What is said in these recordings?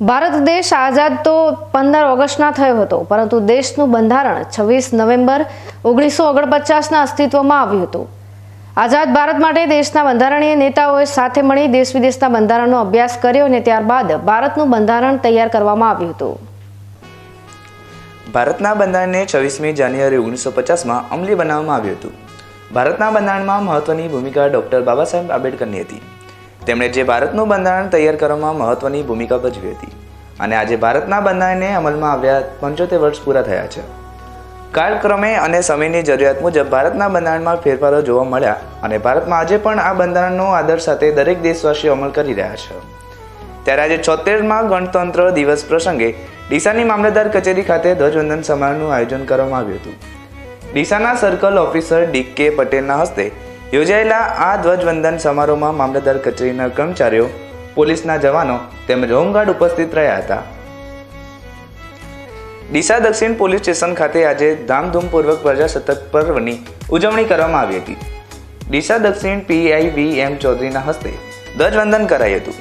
ભારત દેશ આઝાદ તો પંદર ઓગસ્ટના થયો હતો, પરંતુ દેશનું બંધારણ છવ્વીસ નવેમ્બર ઓગણીસો ઓગણપચાસના અસ્તિત્વમાં આવ્યું હતું. આઝાદ ભારત માટે દેશના બંધારણીય નેતાઓએ સાથે મળી દેશ વિદેશના બંધારણનો અભ્યાસ કર્યો અને ત્યારબાદ ભારતનું બંધારણ તૈયાર કરવામાં આવ્યું હતું. ભારતના બંધારણને છવ્વીસમી જાન્યુઆરી ઓગણીસો પચાસમાં અમલી બનાવવામાં આવ્યું હતું. ભારતના બંધારણમાં મહત્વની ભૂમિકા ડૉક્ટર બાબા સાહેબ આંબેડકરની હતી. તેમણે જે ભારતનું બંધારણ તૈયાર કરવામાં મહત્વની ભૂમિકા ભજવી હતી અને આજે ભારતના બંધારણને અમલમાં આવ્યા પંચોતેર વર્ષ પૂરા થયા છે. કાળક્રમે અને સમયની જરૂરિયાત મુજબ ભારતના બંધારણમાં ફેરફારો જોવા મળ્યા અને ભારતમાં આજે પણ આ બંધારણનો આદર સાથે દરેક દેશવાસીઓ અમલ કરી રહ્યા છે. ત્યારે આજે છોતેરમાં ગણતંત્ર દિવસ પ્રસંગે ડીસાની મામલતદાર કચેરી ખાતે ધ્વજવંદન સમારોહનું આયોજન કરવામાં આવ્યું હતું. ડીસાના સર્કલ ઓફિસર ડી કે પટેલના હસ્તે યોજાયેલા આ ધ્વજવંદન સમારોહમાં મામલતદાર કચેરીના કર્મચારીઓ, પોલીસના જવાનો તેમજ હોમગાર્ડ ઉપસ્થિત રહ્યા હતા. ડીસા દક્ષિણ પોલીસ સ્ટેશન ખાતે આજે ધામધૂમપૂર્વક પ્રજાસત્તાક પર્વની ઉજવણી કરવામાં આવી હતી. ડીસા દક્ષિણ પીઆઈ વી એમ ચૌધરીના હસ્તે ધ્વજવંદન કરાયું હતું.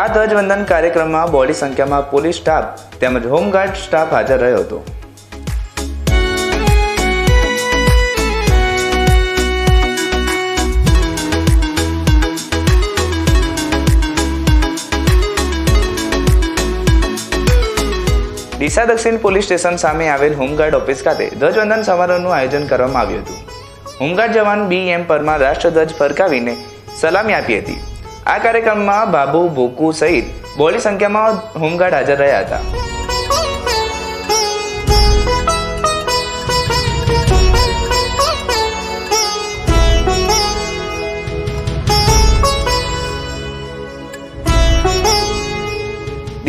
આ ધ્વજવંદન કાર્યક્રમમાં બોડી સંખ્યામાં પોલીસ સ્ટાફ તેમજ હોમગાર્ડ સ્ટાફ હાજર રહ્યો હતો. ડીસા દક્ષિણ પોલીસ સ્ટેશન સામે આવેલ હોમગાર્ડ ઓફિસ ખાતે ધ્વજવંદન સમારોહનું આયોજન કરવામાં આવ્યું હતું. હોમગાર્ડ જવાન બી એમ પરમાર રાષ્ટ્રધ્વજ ફરકાવીને સલામી આપી હતી. આ કાર્યક્રમમાં બાબુ, ભોકુ સહિત બોલી સંખ્યામાં હોમગાર્ડ હાજર રહ્યા હતા.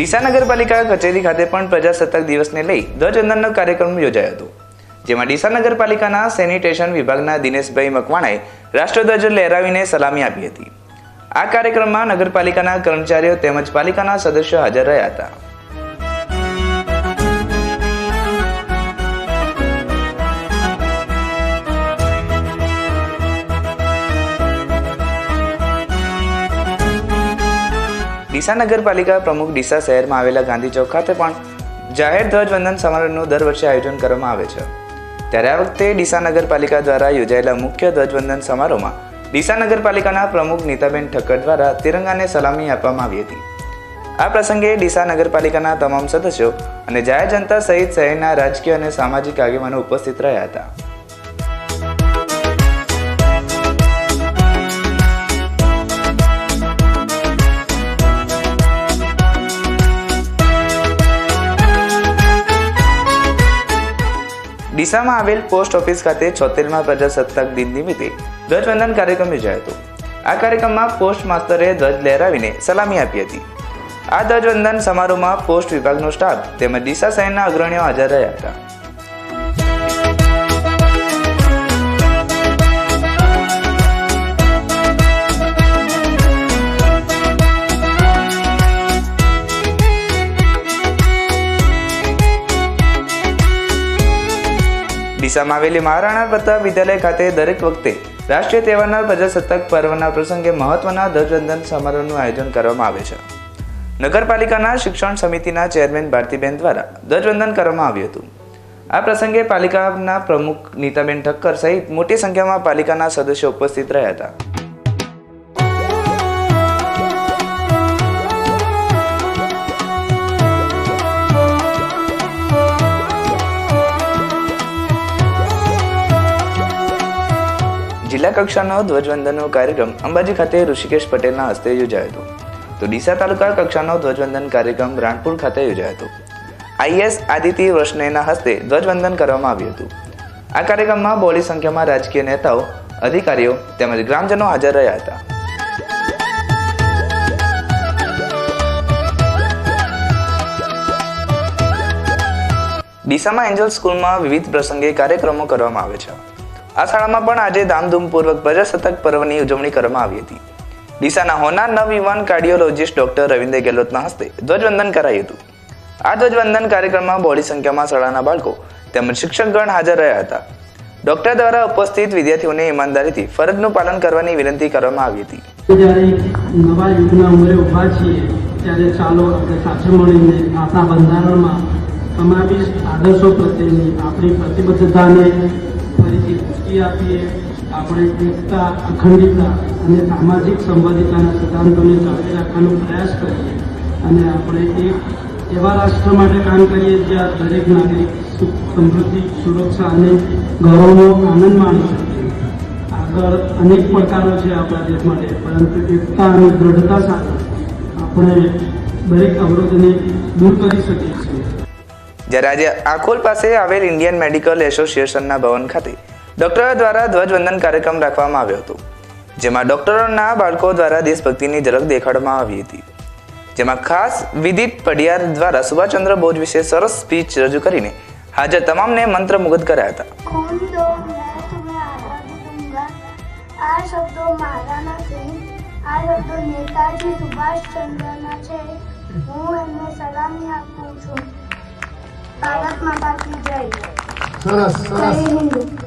ડીસા નગરપાલિકા કચેરી ખાતે પણ પ્રજાસત્તાક દિવસને લઈ ધ્વજવંદનનો કાર્યક્રમ યોજાયો હતો, જેમાં ડીસા નગરપાલિકાના સેનિટેશન વિભાગના દિનેશભાઈ મકવાણાએ રાષ્ટ્રધ્વજ લહેરાવીને સલામી આપી હતી. આ કાર્યક્રમમાં નગરપાલિકાના કર્મચારીઓ તેમજ પાલિકાના સદસ્યો હાજર રહ્યા હતા. ડીસા નગરપાલિકા પ્રમુખ ડીસા શહેરમાં આવેલા ગાંધી ચોક ખાતે પણ જાહેર ધ્વજવંદન સમારોહનું દર વર્ષે આયોજન કરવામાં આવે છે. ત્યારે આ વખતે ડીસા નગરપાલિકા દ્વારા યોજાયેલા મુખ્ય ધ્વજવંદન સમારોહમાં ડીસા નગરપાલિકાના પ્રમુખ નીતાબેન ઠક્કર દ્વારા તિરંગાને સલામી આપવામાં આવી હતી. આ પ્રસંગે ડીસા નગરપાલિકાના તમામ સદસ્યો અને જાહેર જનતા સહિત શહેરના રાજકીય અને સામાજિક આગેવાનો ઉપસ્થિત રહ્યા હતા. ડીસામાં આવેલ પોસ્ટ ઓફિસ ખાતે છોતેરમાં પ્રજાસત્તાક દિન નિમિત્તે ધ્વજવંદન કાર્યક્રમ યોજાયો હતો. આ કાર્યક્રમમાં પોસ્ટ માસ્તરે ધ્વજ લહેરાવીને સલામી આપી હતી. આ ધ્વજવંદન સમારોહમાં પોસ્ટ વિભાગનો સ્ટાફ તેમજ ડીસા શહેરના અગ્રણીઓ હાજર રહ્યા હતા. ડીસામાં આવેલી મહારાણા પ્રતાપ વિદ્યાલય ખાતે દરેક વખતે રાષ્ટ્રીય તહેવારના પ્રજાસત્તાક પર્વના પ્રસંગે મહત્વના ધ્વજવંદન સમારોહનું આયોજન કરવામાં આવે છે. નગરપાલિકાના શિક્ષણ સમિતિના ચેરમેન ભારતીબેન દ્વારા ધ્વજવંદન કરવામાં આવ્યું હતું. આ પ્રસંગે પાલિકાના પ્રમુખ નીતાબેન ઠક્કર સહિત મોટી સંખ્યામાં પાલિકાના સદસ્યો ઉપસ્થિત રહ્યા હતા. જિલ્લા કક્ષાનો ધ્વજવંદનનો કાર્યક્રમ અંબાજી ખાતે ઋષિકેશ પટેલના હસ્તે યોજાયો હતો. તો ડીસા તાલુકા કક્ષાનો ધ્વજવંદન કાર્યક્રમ રાણપુર ખાતે યોજાયો હતો. આઈએસ આદિત્ય વૈષ્ણવના હસ્તે ધ્વજવંદન કરવામાં આવ્યું હતું. આ કાર્યક્રમમાં બહોળી સંખ્યામાં રાજકીય નેતાઓ, અધિકારીઓ તેમજ ગ્રામજનો હાજર રહ્યા હતા. ડીસામાં એન્જલ સ્કૂલમાં વિવિધ પ્રસંગે કાર્યક્રમો કરવામાં આવે છે. આ શાળામાં પણ આજે ધામધૂમપૂર્વક પ્રજાસત્તાક પર્વની ઉજવણી કરવામાં આવી હતી. ડીસાના હોનાર નવયુવાન કાર્ડિયોલોજિસ્ટ ડોક્ટર રવિન્દ્ર ગેહલોતના હસ્તે ધ્વજવંદન કરાયું હતું. આ ધ્વજવંદન કાર્યક્રમમાં બહોળી સંખ્યામાં શાળાના બાળકો તેમજ શિક્ષકગણ હાજર રહ્યા હતા. ડોક્ટર દ્વારા ઉપસ્થિત વિદ્યાર્થીઓને ઈમાનદારીથી ફરજનું પાલન કરવાની વિનંતી કરવામાં આવી હતી. જ્યારે નવા યુગના ઉંમરે ઊભા છીએ, ત્યારે ચાલો આપણે સાથે મળીને આપણા બંધારણમાં સમાવેશ આદર્શો પ્રત્યેની આપણી પ્રતિબદ્ધતાને ફરીથી પુષ્ટિ આપીએ. આપણે એકતા, અખંડિતતા અને સામાજિક સંવાદિતાના સિદ્ધાંતોને જાળવી રાખવાનો પ્રયાસ કરીએ અને આપણે એક એવા રાષ્ટ્ર માટે કામ કરીએ જ્યાં દરેક નાગરિક સુખ, સમૃદ્ધિ, સુરક્ષા અને ગૌરવનો આનંદ માણી શકે. આગળ અનેક પડકારો છે આપણા દેશ માટે, પરંતુ એકતા અને દ્રઢતા સાથે આપણે દરેક અવરોધને દૂર કરી શકીએ છીએ. જ્યારે આજે આખોલ પાસે આવેલ ઇન્ડિયન મેડિકલ એસોસિએશનના ભવન ખાતે ડોક્ટરો દ્વારા ધ્વજવંદન કાર્યક્રમ રાખવામાં આવ્યો હતો, જેમાં ડોક્ટરોના બાળકો દ્વારા દેશભક્તિની ઝલક દેખાડવામાં આવી હતી. જેમાં ખાસ વિદિત પડિયાર દ્વારા સુભાષચંદ્ર બોઝ વિશે સરસ સ્પીચ રજૂ કરીને હાજર તમામને મંત્ર મંત્રમુગ્ધ કરાયા હતા. નેતાજી સુભાષચંદ્રના છે. હું એમને સલામી આપું છું. ભારત માતા કી જય સરસ સરસ